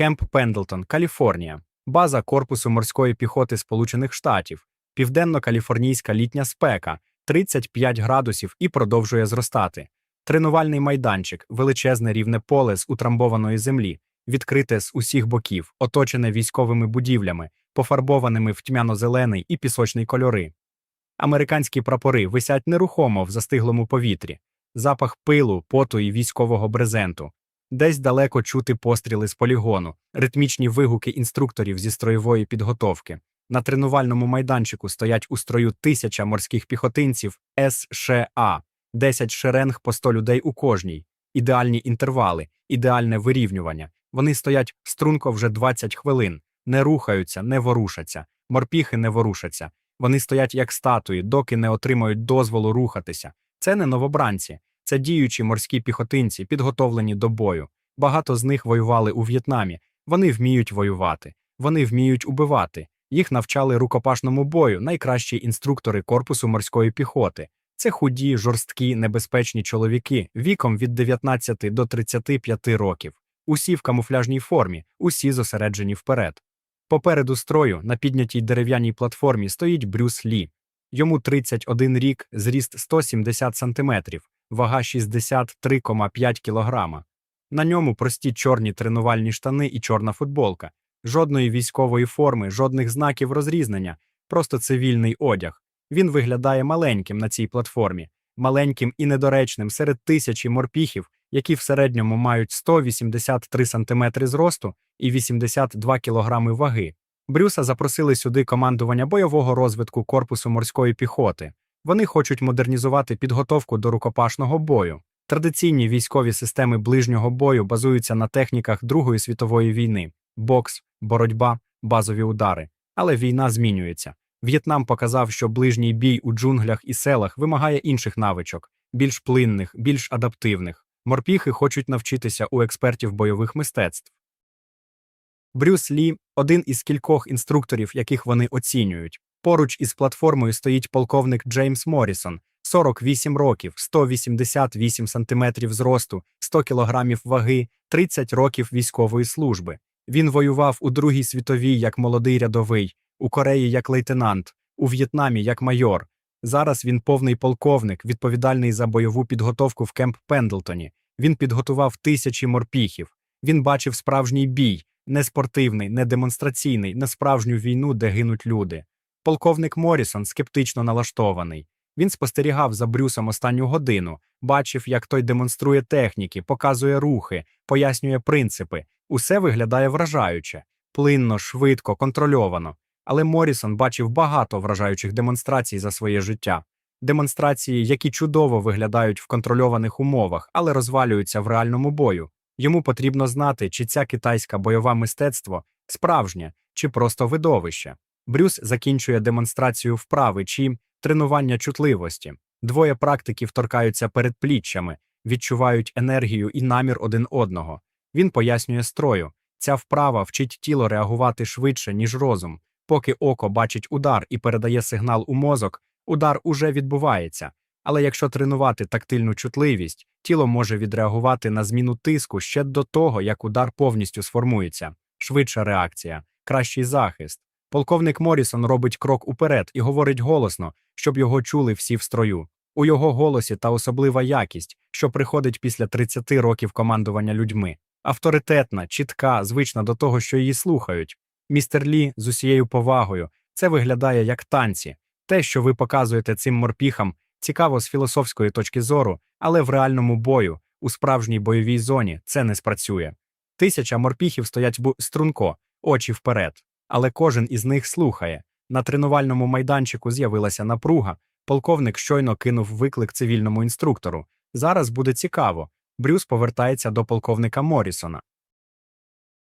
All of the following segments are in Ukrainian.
Кемп Пендлтон, Каліфорнія, база Корпусу морської піхоти Сполучених Штатів, південно-каліфорнійська літня спека, 35 градусів і продовжує зростати. Тренувальний майданчик, величезне рівне поле з утрамбованої землі, відкрите з усіх боків, оточене військовими будівлями, пофарбованими в тьмяно-зелений і пісочний кольори. Американські прапори висять нерухомо в застиглому повітрі, запах пилу, поту і військового брезенту. Десь далеко чути постріли з полігону, ритмічні вигуки інструкторів зі строєвої підготовки. На тренувальному майданчику стоять у строю тисяча морських піхотинців США, 10 шеренг по 100 людей у кожній, ідеальні інтервали, ідеальне вирівнювання. Вони стоять струнко вже 20 хвилин, не рухаються, не ворушаться, морпіхи не ворушаться. Вони стоять як статуї, доки не отримають дозволу рухатися. Це не новобранці, це діючі морські піхотинці, підготовлені до бою. Багато з них воювали у В'єтнамі. Вони вміють воювати, вони вміють убивати. Їх навчали рукопашному бою найкращі інструктори корпусу морської піхоти. Це худі, жорсткі, небезпечні чоловіки віком від 19 до 35 років. Усі в камуфляжній формі, усі зосереджені вперед. Попереду строю на піднятій дерев'яній платформі стоїть Брюс Лі. Йому 31 рік, зріст 170 сантиметрів, вага 63,5 кілограма. На ньому прості чорні тренувальні штани і чорна футболка. Жодної військової форми, жодних знаків розрізнення, просто цивільний одяг. Він виглядає маленьким на цій платформі, маленьким і недоречним серед тисячі морпіхів, які в середньому мають 183 см зросту і 82 кг ваги. Брюса запросили сюди командування бойового розвитку Корпусу морської піхоти. Вони хочуть модернізувати підготовку до рукопашного бою. Традиційні військові системи ближнього бою базуються на техніках Другої світової війни: бокс, боротьба, базові удари. Але війна змінюється. В'єтнам показав, що ближній бій у джунглях і селах вимагає інших навичок, більш плинних, більш адаптивних. Морпіхи хочуть навчитися у експертів бойових мистецтв. Брюс Лі один із кількох інструкторів, яких вони оцінюють. Поруч із платформою стоїть полковник Джеймс Моррісон, 48 років, 188 сантиметрів зросту, 100 кілограмів ваги, 30 років військової служби. Він воював у Другій світовій як молодий рядовий, у Кореї як лейтенант, у В'єтнамі як майор. Зараз він повний полковник, відповідальний за бойову підготовку в Кемп Пендлтоні. Він підготував тисячі морпіхів. Він бачив справжній бій, не спортивний, не демонстраційний, не справжню війну, де гинуть люди. Полковник Морісон скептично налаштований. Він спостерігав за Брюсом останню годину, бачив, як той демонструє техніки, показує рухи, пояснює принципи. Усе виглядає вражаюче, плинно, швидко, контрольовано. Але Морісон бачив багато вражаючих демонстрацій за своє життя. Демонстрації, які чудово виглядають в контрольованих умовах, але розвалюються в реальному бою. Йому потрібно знати, чи ця китайська бойове мистецтво справжнє, чи просто видовище. Брюс закінчує демонстрацію вправи чи тренування чутливості. Двоє практиків торкаються перед пліччями, відчувають енергію і намір один одного. Він пояснює строю. Ця вправа вчить тіло реагувати швидше, ніж розум. Поки око бачить удар і передає сигнал у мозок, удар уже відбувається. Але якщо тренувати тактильну чутливість, тіло може відреагувати на зміну тиску ще до того, як удар повністю сформується. Швидша реакція, кращий захист. Полковник Морісон робить крок уперед і говорить голосно, щоб його чули всі в строю. У його голосі та особлива якість, що приходить після 30 років командування людьми. Авторитетна, чітка, звична до того, що її слухають. Містер Лі з усією повагою. Це виглядає як танці. Те, що ви показуєте цим морпіхам, цікаво з філософської точки зору, але в реальному бою, у справжній бойовій зоні, це не спрацює. Тисяча морпіхів стоять бу струнко, очі вперед. Але кожен із них слухає. На тренувальному майданчику з'явилася напруга. Полковник щойно кинув виклик цивільному інструктору. Зараз буде цікаво. Брюс повертається до полковника Морісона.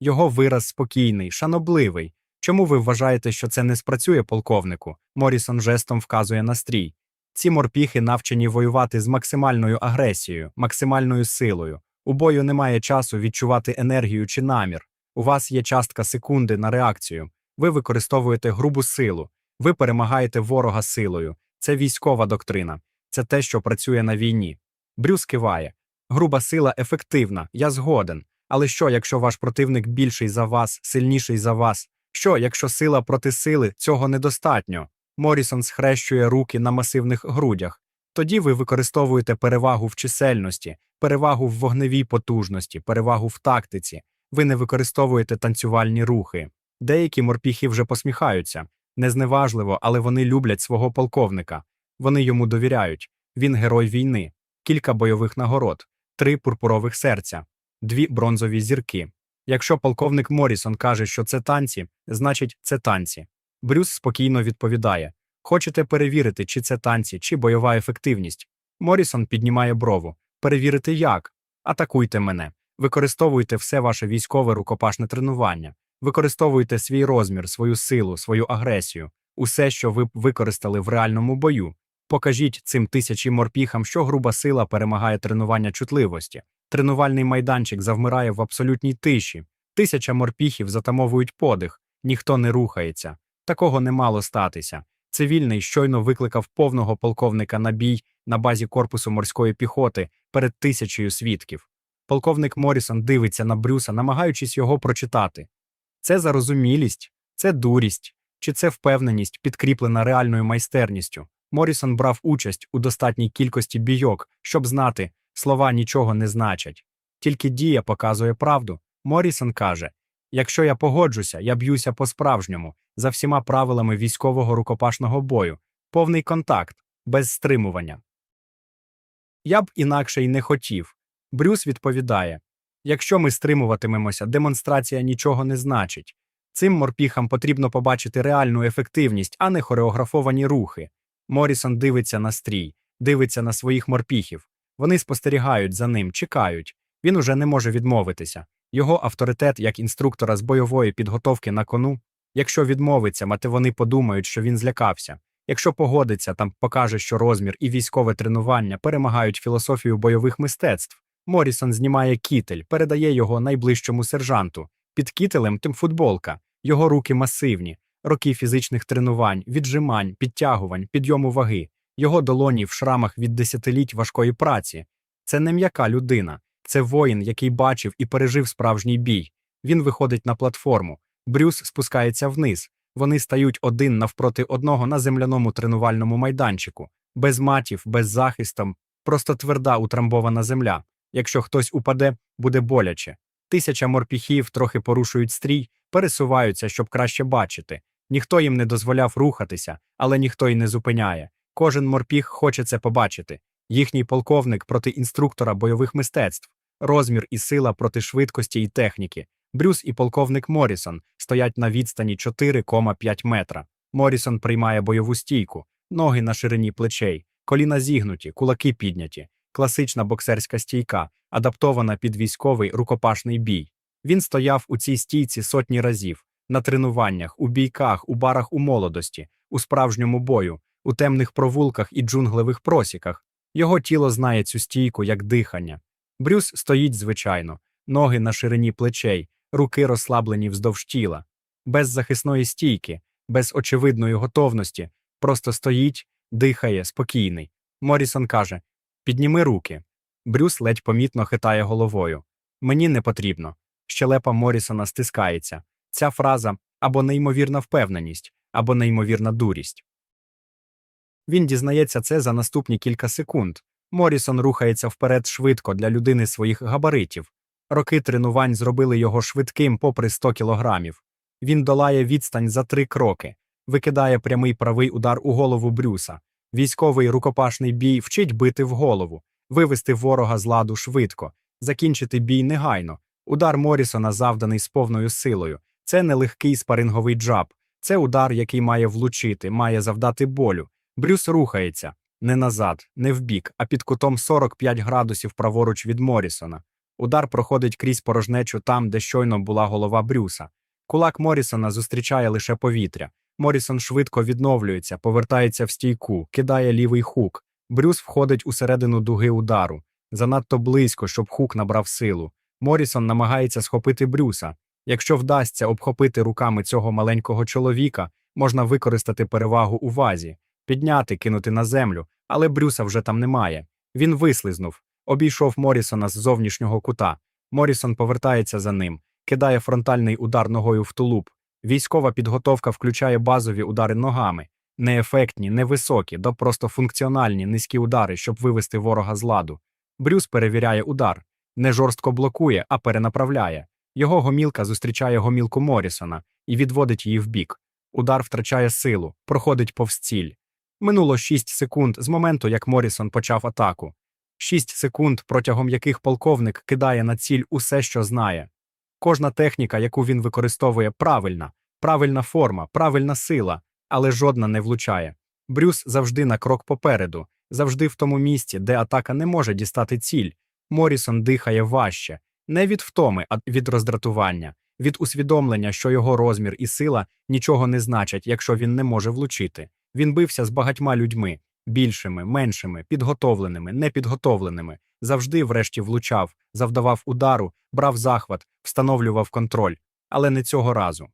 Його вираз спокійний, шанобливий. Чому ви вважаєте, що це не спрацює, полковнику? Морісон жестом вказує на стрій. Ці морпіхи навчені воювати з максимальною агресією, максимальною силою. У бою немає часу відчувати енергію чи намір. У вас є частка секунди на реакцію. Ви використовуєте грубу силу, ви перемагаєте ворога силою. Це військова доктрина, це те, що працює на війні. Брюс киває. Груба сила ефективна, я згоден. Але що, якщо ваш противник більший за вас, сильніший за вас? Що, якщо сила проти сили, цього недостатньо? Морісон схрещує руки на масивних грудях. Тоді ви використовуєте перевагу в чисельності, перевагу в вогневій потужності, перевагу в тактиці. Ви не використовуєте танцювальні рухи. Деякі морпіхи вже посміхаються. Незневажливо, але вони люблять свого полковника. Вони йому довіряють. Він герой війни, кілька бойових нагород, три пурпурових серця, дві бронзові зірки. Якщо полковник Морісон каже, що це танці, значить це танці. Брюс спокійно відповідає: Хочете перевірити, чи це танці, чи бойова ефективність. Морісон піднімає брову. Перевірити як? Атакуйте мене. Використовуйте все ваше військове рукопашне тренування. Використовуйте свій розмір, свою силу, свою агресію, усе, що ви використали в реальному бою. Покажіть цим тисячі морпіхам, що груба сила перемагає тренування чутливості. Тренувальний майданчик завмирає в абсолютній тиші. Тисяча морпіхів затамовують подих, ніхто не рухається. Такого не мало статися. Цивільний щойно викликав повного полковника на бій на базі корпусу морської піхоти перед тисячею свідків. Полковник Морісон дивиться на Брюса, намагаючись його прочитати. Це зарозумілість, це дурість, чи це впевненість, підкріплена реальною майстерністю. Морісон брав участь у достатній кількості бійок, щоб знати, слова нічого не значать. Тільки дія показує правду. Морісон каже: якщо я погоджуся, я б'юся по-справжньому, за всіма правилами військового рукопашного бою, повний контакт, без стримування. Я б інакше й не хотів. Брюс відповідає: якщо ми стримуватимемося, демонстрація нічого не значить. Цим морпіхам потрібно побачити реальну ефективність, а не хореографовані рухи. Морісон дивиться на стрій, дивиться на своїх морпіхів. Вони спостерігають за ним, чекають. Він уже не може відмовитися. Його авторитет як інструктора з бойової підготовки на кону. Якщо відмовиться, мати вони подумають, що він злякався. Якщо погодиться, там покаже, що розмір і військове тренування перемагають філософію бойових мистецтв. Морісон знімає кітель, передає його найближчому сержанту. Під кітелем тим футболка, його руки масивні, роки фізичних тренувань, віджимань, підтягувань, підйому ваги, його долоні в шрамах від десятиліть важкої праці. Це не м'яка людина, це воїн, який бачив і пережив справжній бій. Він виходить на платформу. Брюс спускається вниз. Вони стають один навпроти одного на земляному тренувальному майданчику, без матів, без захистом, просто тверда утрамбована земля. Якщо хтось упаде, буде боляче. Тисяча морпіхів трохи порушують стрій, пересуваються, щоб краще бачити. Ніхто їм не дозволяв рухатися, але ніхто й не зупиняє. Кожен морпіх хоче це побачити. Їхній полковник проти інструктора бойових мистецтв, розмір і сила проти швидкості і техніки. Брюс і полковник Морісон стоять на відстані 4,5 метра. Морісон приймає бойову стійку, ноги на ширині плечей, коліна зігнуті, кулаки підняті, класична боксерська стійка, адаптована під військовий рукопашний бій. Він стояв у цій стійці сотні разів на тренуваннях, у бійках, у барах у молодості, у справжньому бою, у темних провулках і джунглевих просіках. Його тіло знає цю стійку як дихання. Брюс стоїть звичайно, ноги на ширині плечей, руки розслаблені вздовж тіла, без захисної стійки, без очевидної готовності, просто стоїть, дихає, спокійний. Морісон каже: Підніми руки. Брюс ледь помітно хитає головою. Мені не потрібно. Щелепа Морісона стискається. Ця фраза або неймовірна впевненість, або неймовірна дурість. Він дізнається це за наступні кілька секунд. Морісон рухається вперед швидко для людини своїх габаритів. Роки тренувань зробили його швидким попри 100 кілограмів. Він долає відстань за три кроки, викидає прямий правий удар у голову Брюса. Військовий рукопашний бій вчить бити в голову, вивести ворога з ладу швидко, закінчити бій негайно. Удар Морісона завданий з повною силою. Це не легкий спаринговий джаб, це удар, який має влучити, має завдати болю. Брюс рухається не назад, не вбік, а під кутом 45 градусів праворуч від Морісона. Удар проходить крізь порожнечу там, де щойно була голова Брюса. Кулак Морісона зустрічає лише повітря. Морісон швидко відновлюється, повертається в стійку, кидає лівий хук. Брюс входить усередину дуги удару. Занадто близько, щоб хук набрав силу. Морісон намагається схопити Брюса. Якщо вдасться обхопити руками цього маленького чоловіка, можна використати перевагу у вазі, підняти, кинути на землю, але Брюса вже там немає. Він вислизнув, обійшов Морісона з зовнішнього кута. Морісон повертається за ним, кидає фронтальний удар ногою в тулуб. Військова підготовка включає базові удари ногами, неефектні, невисокі, до просто функціональні низькі удари, щоб вивести ворога з ладу. Брюс перевіряє удар, не жорстко блокує, а перенаправляє. Його гомілка зустрічає гомілку Морісона і відводить її вбік. Удар втрачає силу, проходить повз ціль. Минуло 6 секунд з моменту, як Морісон почав атаку. 6 секунд, протягом яких полковник кидає на ціль усе, що знає. Кожна техніка, яку він використовує, правильна, правильна форма, правильна сила, але жодна не влучає. Брюс завжди на крок попереду, завжди в тому місці, де атака не може дістати ціль. Морісон дихає важче, не від втоми, а від роздратування, від усвідомлення, що його розмір і сила нічого не значать, якщо він не може влучити. Він бився з багатьма людьми більшими, меншими, підготовленими, непідготовленими, завжди, врешті, влучав, завдавав удару, брав захват, встановлював контроль, але не цього разу.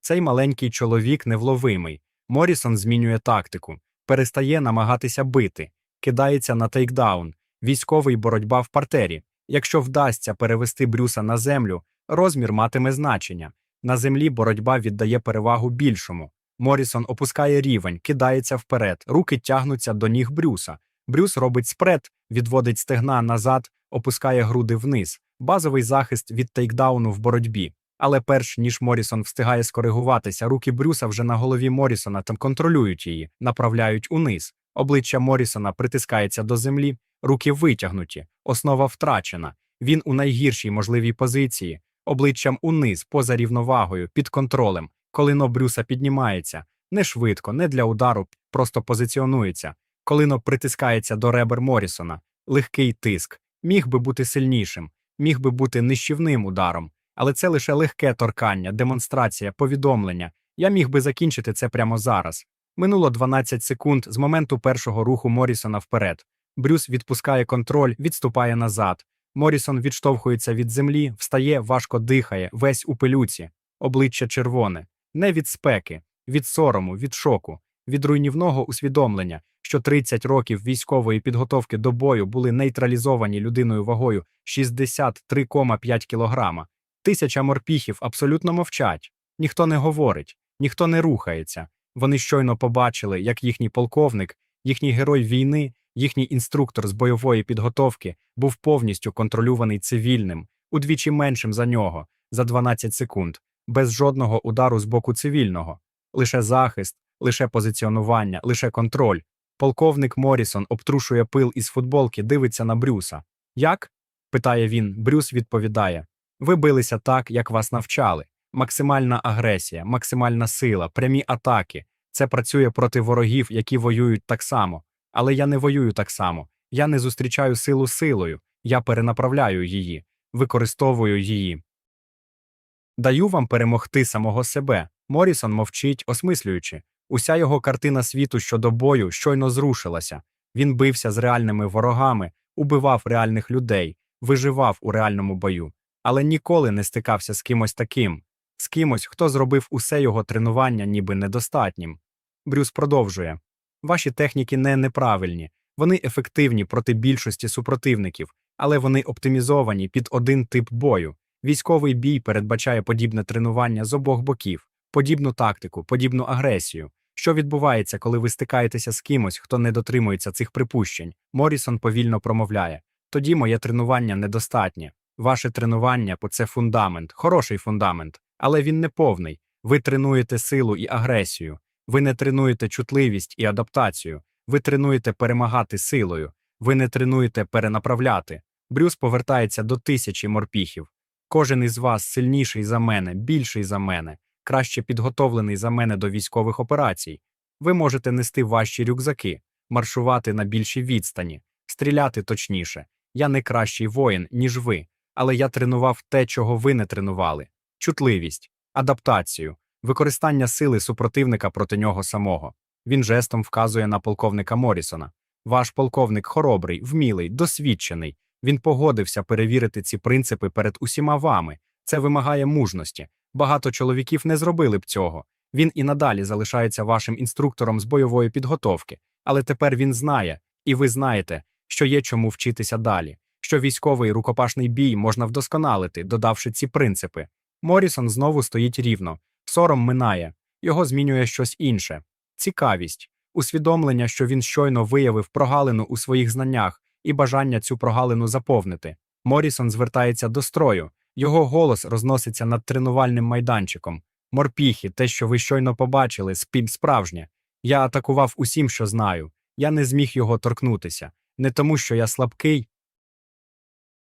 Цей маленький чоловік невловимий. Морісон змінює тактику, перестає намагатися бити, кидається на тейкдаун, військовий боротьба в партері. Якщо вдасться перевести Брюса на землю, розмір матиме значення. На землі боротьба віддає перевагу більшому. Морісон опускає рівень, кидається вперед, руки тягнуться до ніг Брюса. Брюс робить спред, відводить стегна назад, опускає груди вниз. Базовий захист від тейкдауну в боротьбі. Але перш ніж Морісон встигає скоригуватися, руки Брюса вже на голові Морісона там контролюють її, направляють униз. Обличчя Морісона притискається до землі, руки витягнуті, основа втрачена. Він у найгіршій можливій позиції, обличчям униз, поза рівновагою, під контролем. Колино Брюса піднімається не швидко, не для удару, просто позиціонується. Колино притискається до ребер Морісона. Легкий тиск. Міг би бути сильнішим, міг би бути нищівним ударом. Але це лише легке торкання, демонстрація, повідомлення. Я міг би закінчити це прямо зараз. Минуло 12 секунд з моменту першого руху Морісона вперед. Брюс відпускає контроль, відступає назад. Морісон відштовхується від землі, встає, важко дихає, весь у пилюці, обличчя червоне, не від спеки, від сорому, від шоку, від руйнівного усвідомлення, що 30 років військової підготовки до бою були нейтралізовані людиною вагою 63,5 кілограма. Тисяча морпіхів абсолютно мовчать, ніхто не говорить, ніхто не рухається. Вони щойно побачили, як їхній полковник, їхній герой війни, їхній інструктор з бойової підготовки був повністю контролюваний цивільним, удвічі меншим за нього, за 12 секунд, без жодного удару з боку цивільного, лише захист, лише позиціонування, лише контроль. Полковник Морісон обтрушує пил із футболки, дивиться на Брюса. Як? питає він. Брюс відповідає. Ви билися так, як вас навчали. Максимальна агресія, максимальна сила, прямі атаки. Це працює проти ворогів, які воюють так само. Але я не воюю так само. Я не зустрічаю силу силою, я перенаправляю її, використовую її. Даю вам перемогти самого себе. Морісон мовчить, осмислюючи. Уся його картина світу щодо бою щойно зрушилася. Він бився з реальними ворогами, убивав реальних людей, виживав у реальному бою, але ніколи не стикався з кимось таким, з кимось, хто зробив усе його тренування ніби недостатнім. Брюс продовжує Ваші техніки не неправильні, вони ефективні проти більшості супротивників, але вони оптимізовані під один тип бою. Військовий бій передбачає подібне тренування з обох боків, подібну тактику, подібну агресію. Що відбувається, коли ви стикаєтеся з кимось, хто не дотримується цих припущень? Морісон повільно промовляє. Тоді моє тренування недостатнє. Ваше тренування це фундамент, хороший фундамент, але він не повний. Ви тренуєте силу і агресію. Ви не тренуєте чутливість і адаптацію. Ви тренуєте перемагати силою. Ви не тренуєте перенаправляти. Брюс повертається до тисячі морпіхів. Кожен із вас сильніший за мене, більший за мене, краще підготовлений за мене до військових операцій. Ви можете нести важчі рюкзаки, маршувати на більшій відстані, стріляти точніше. Я не кращий воїн, ніж ви, але я тренував те, чого ви не тренували: чутливість, адаптацію, використання сили супротивника проти нього самого. Він жестом вказує на полковника Морісона. Ваш полковник хоробрий, вмілий, досвідчений. Він погодився перевірити ці принципи перед усіма вами. Це вимагає мужності. Багато чоловіків не зробили б цього. Він і надалі залишається вашим інструктором з бойової підготовки, але тепер він знає, і ви знаєте, що є чому вчитися далі. що військовий рукопашний бій можна вдосконалити, додавши ці принципи. Морісон знову стоїть рівно, сором минає, його змінює щось інше. Цікавість, усвідомлення, що він щойно виявив прогалину у своїх знаннях і бажання цю прогалину заповнити. Морісон звертається до строю, його голос розноситься над тренувальним майданчиком. Морпіхи, те, що ви щойно побачили, спім справжнє. Я атакував усім, що знаю. Я не зміг його торкнутися. Не тому, що я слабкий,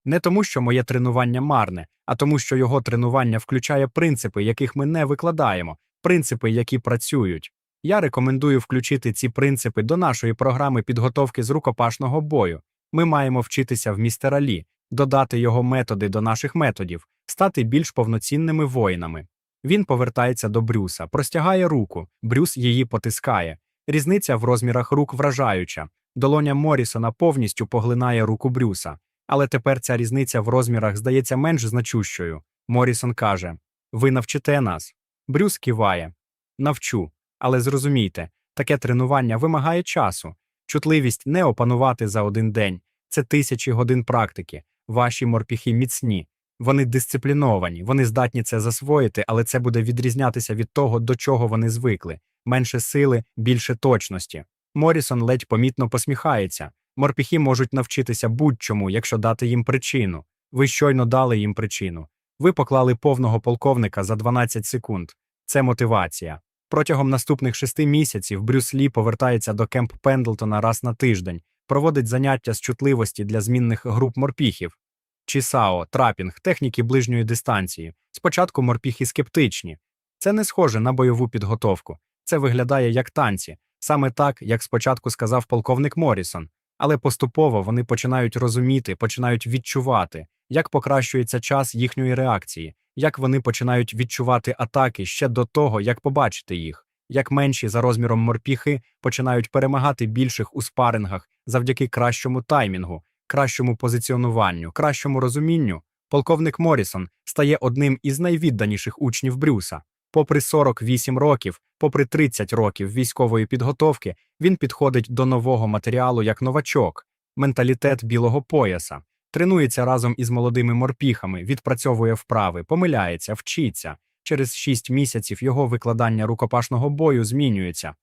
не тому, що моє тренування марне, а тому, що його тренування включає принципи, яких ми не викладаємо, принципи, які працюють. Я рекомендую включити ці принципи до нашої програми підготовки з рукопашного бою. Ми маємо вчитися в містера Лі, додати його методи до наших методів, стати більш повноцінними воїнами. Він повертається до Брюса, простягає руку, Брюс її потискає. Різниця в розмірах рук вражаюча. Долоня Морісона повністю поглинає руку Брюса. Але тепер ця різниця в розмірах здається менш значущою. Морісон каже: Ви навчите нас. Брюс киває. Навчу. Але зрозумійте, таке тренування вимагає часу. Чутливість не опанувати за один день. Це тисячі годин практики. Ваші морпіхи міцні. Вони дисципліновані, вони здатні це засвоїти, але це буде відрізнятися від того, до чого вони звикли менше сили, більше точності. Морісон ледь помітно посміхається. Морпіхи можуть навчитися будь-чому, якщо дати їм причину. Ви щойно дали їм причину. Ви поклали повного полковника за 12 секунд. Це мотивація. Протягом наступних шести місяців Брюс Лі повертається до Кемп Пендлтона раз на тиждень, проводить заняття з чутливості для змінних груп морпіхів. Чісао, трапінг, техніки ближньої дистанції. Спочатку морпіхи скептичні. Це не схоже на бойову підготовку. Це виглядає як танці, саме так, як спочатку сказав полковник Морісон. Але поступово вони починають розуміти, починають відчувати, як покращується час їхньої реакції, як вони починають відчувати атаки ще до того, як побачити їх, як менші за розміром морпіхи починають перемагати більших у спарингах завдяки кращому таймінгу, кращому позиціонуванню, кращому розумінню. Полковник Морісон стає одним із найвідданіших учнів Брюса. Попри 48 років, попри 30 років військової підготовки, він підходить до нового матеріалу як новачок, менталітет білого пояса, тренується разом із молодими морпіхами, відпрацьовує вправи, помиляється, вчиться. Через 6 місяців його викладання рукопашного бою змінюється.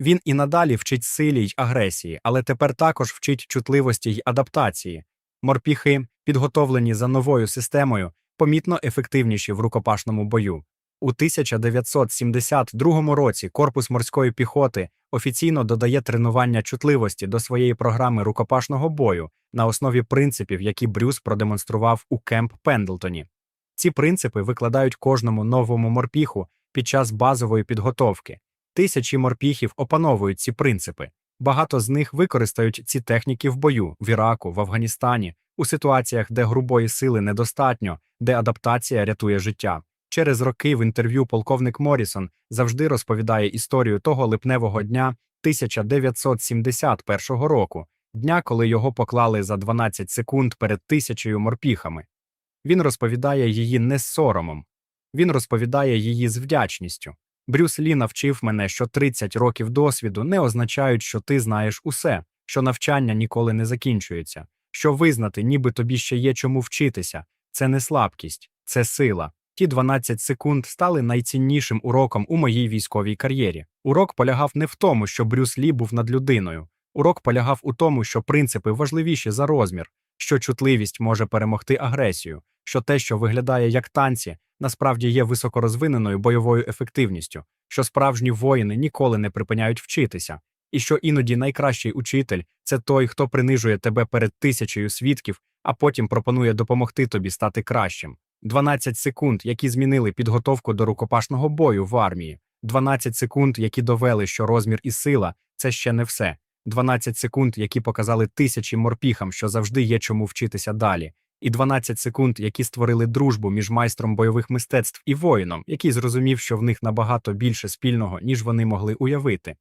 Він і надалі вчить силі й агресії, але тепер також вчить чутливості й адаптації. Морпіхи, підготовлені за новою системою, помітно ефективніші в рукопашному бою. У 1972 році Корпус морської піхоти офіційно додає тренування чутливості до своєї програми рукопашного бою на основі принципів, які Брюс продемонстрував у Кемп Пендлтоні. Ці принципи викладають кожному новому морпіху під час базової підготовки. Тисячі морпіхів опановують ці принципи. Багато з них використають ці техніки в бою в Іраку, в Афганістані, у ситуаціях, де грубої сили недостатньо, де адаптація рятує життя. Через роки в інтерв'ю полковник Морісон завжди розповідає історію того липневого дня 1971 року, дня, коли його поклали за 12 секунд перед тисячею морпіхами. Він розповідає її не з соромом, він розповідає її з вдячністю. Брюс Лі навчив мене, що 30 років досвіду не означають, що ти знаєш усе, що навчання ніколи не закінчується, що визнати, ніби тобі ще є чому вчитися, це не слабкість, це сила. Ті 12 секунд стали найціннішим уроком у моїй військовій кар'єрі. Урок полягав не в тому, що Брюс Лі був над людиною. Урок полягав у тому, що принципи важливіші за розмір, що чутливість може перемогти агресію, що те, що виглядає як танці, насправді є високорозвиненою бойовою ефективністю, що справжні воїни ніколи не припиняють вчитися, і що іноді найкращий учитель це той, хто принижує тебе перед тисячею свідків, а потім пропонує допомогти тобі стати кращим. 12 секунд, які змінили підготовку до рукопашного бою в армії, 12 секунд, які довели, що розмір і сила це ще не все. 12 секунд, які показали тисячі морпіхам, що завжди є чому вчитися далі, і 12 секунд, які створили дружбу між майстром бойових мистецтв і воїном, який зрозумів, що в них набагато більше спільного, ніж вони могли уявити.